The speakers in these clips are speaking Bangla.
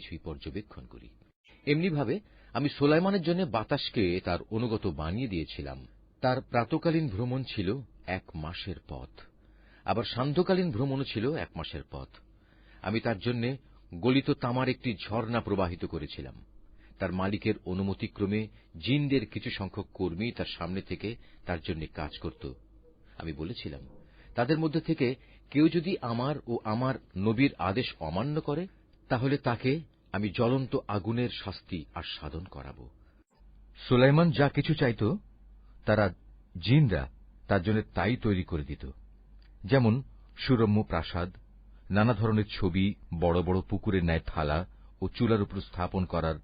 কিছুই পর্যবেক্ষণ করি। এমনিভাবে আমি সোলাইমানের জন্য বাতাসকে তার অনুগত বানিয়ে দিয়েছিলাম। তার প্রাতকালীন ভ্রমণ ছিল এক মাসের পথ। আবার সান্ধ্যকালীন ভ্রমণও ছিল এক মাসের পথ। আমি তার জন্য গলিত তামার একটি ঝর্ণা প্রবাহিত করেছিলাম। তার মালিকের অনুমতিক্রমে জিনদের কিছু সংখ্যক কর্মী তার সামনে থেকে তার জন্য কাজ করত। আমি বলেছিলাম, তাদের মধ্যে থেকে কেউ যদি আমার ও আমার নবীর আদেশ অমান্য করে তাহলে তাকে আমি জ্বলন্ত আগুনের শাস্তি আস্বাদন করাব। সুলাইমান যা কিছু চাইত, তারা জিনরা তার জন্য তাই তৈরি করে দিত। যেমন সুরম্য প্রাসাদ, নানা ধরনের ছবি, বড় বড় পুকুরের ন্যায় থালা ও চুলার উপর স্থাপন করার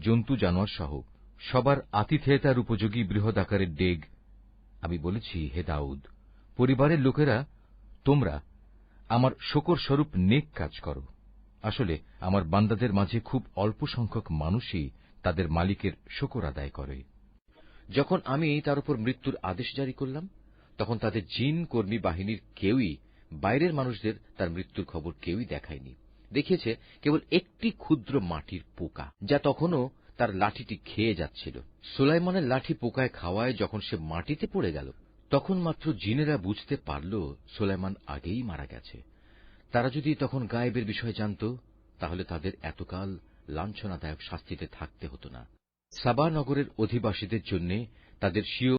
জন্তু জানোয়ার সহ সবার আতিথেয়তার উপযোগী বৃহৎ আকারের ডেগ। আমি বলেছি, হে দাউদ, পরিবারের লোকেরা, তোমরা আমার শকর স্বরূপ নেক কাজ করো। আসলে আমার বান্দাদের মাঝে খুব অল্প সংখ্যক মানুষই তাদের মালিকের শকর আদায় করে। যখন আমি তার উপর মৃত্যুর আদেশ জারি করলাম, তখন তাদের জিন, কর্মী বাহিনীর কেউই, বাইরের মানুষদের তার মৃত্যুর খবর কেউই দেখায়নি। দেখিয়েছে কেবল একটি ক্ষুদ্র মাটির পোকা, যা তখনও তার লাঠিটি খেয়ে যাচ্ছিল। সুলাইমানের লাঠি পোকায় খাওয়ায় যখন সে মাটিতে পড়ে গেল, তখন মাত্র জিনেরা বুঝতে পারল সুলাইমান আগেই মারা গেছে। তারা যদি তখন গায়েবের বিষয়ে জানত, তাহলে তাদের এতকাল লাঞ্ছনাদায়ক শাস্তিতে থাকতে হতো না। সাবা নগরের অধিবাসীদের জন্য তাদের স্বীয়